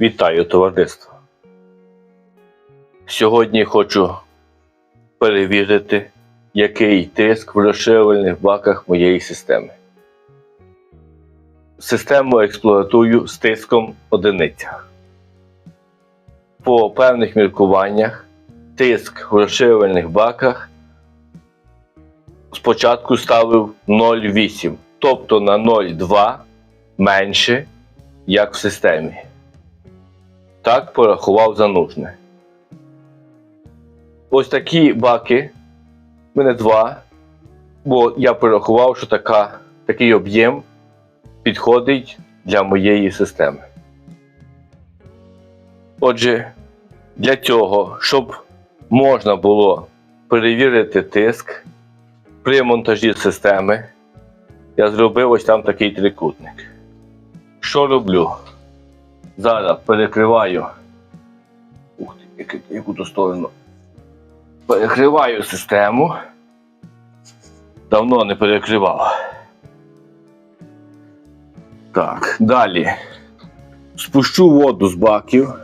Вітаю товариство. Сьогодні хочу перевірити, який тиск в розширювальних баках моєї системи. Систему експлуатую з тиском одиниця. По певних міркуваннях тиск в розширювальних баках спочатку ставив 0,8, тобто на 0,2 менше, як в системі. Так порахував за нужне. Ось такі баки, в мене два, бо я порахував, що така, такий об'єм підходить для моєї системи. Отже, для цього, щоб можна було перевірити тиск при монтажі системи, я зробив ось там такий трикутник. Що роблю? Зараз перекриваю. Ух ти, яку- то сторону. Перекриваю систему. Давно не перекривав. Так, далі. Спущу воду з баків.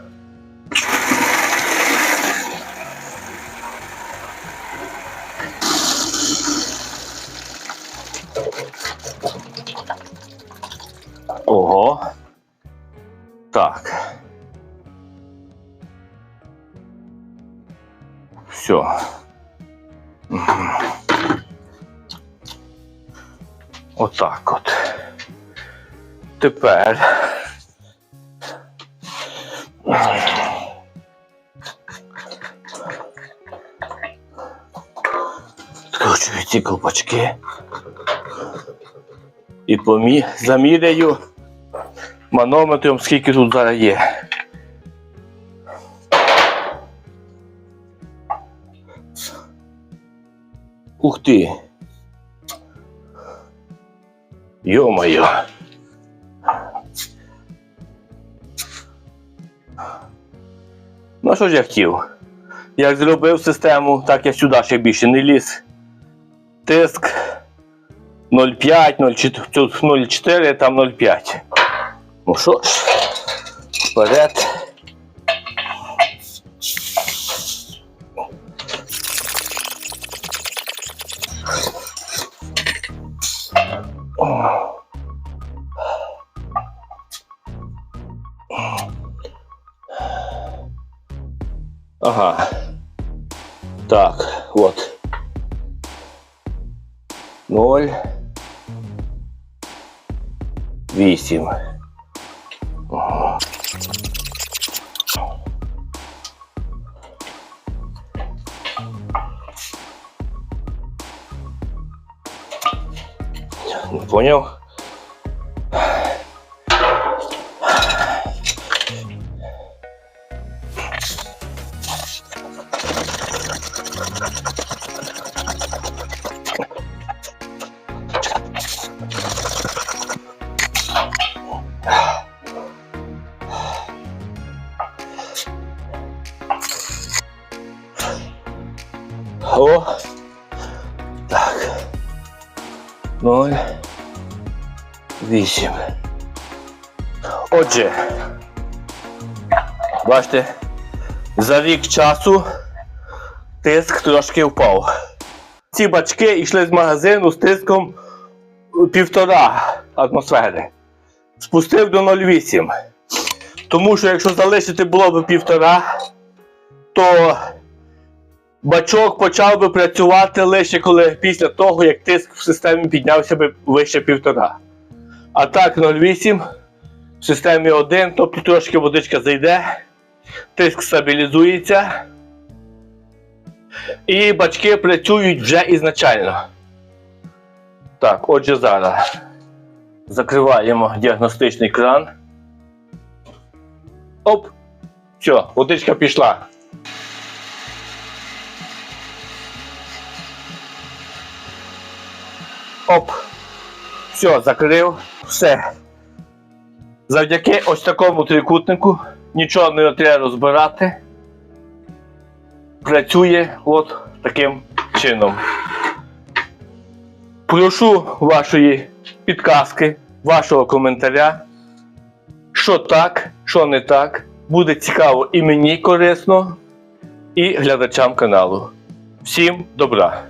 Ого. Так. Все. Отак от. Тепер. Скручую ці колпачки. І помі... заміряю манометром, скільки тут зараз є. Ух ти. Йо-моє. Ну що ж я хотів? Як зробив систему, так я сюди ще більше не ліз. Тиск 0,5, 0,4, 0,4, там 0,5. Ну що ж, вперед. Ага. Так, вот. Ноль. Вісім. Не понял? О. Так. Ноль. Вісім. Отже. Бачите, за рік часу тиск трошки впав. Ці бачки йшли з магазину з тиском півтора атмосфери. Спустив до 0,8. Тому що якщо залишити було б півтора, то бачок почав би працювати лише коли після того, як тиск в системі піднявся би вище півтора. А так 0,8 в системі 1, тобто трошки водичка зайде, тиск стабілізується. І бачки працюють вже ізначально. Так, отже, зараз закриваємо діагностичний кран. Оп! Все, водичка пішла. Оп. Все, закрив. Все. Завдяки ось такому трикутнику нічого не треба розбирати. Працює от таким чином. Прошу вашої підказки, вашого коментаря, що так, що не так. Буде цікаво і мені корисно, і глядачам каналу. Всім добра!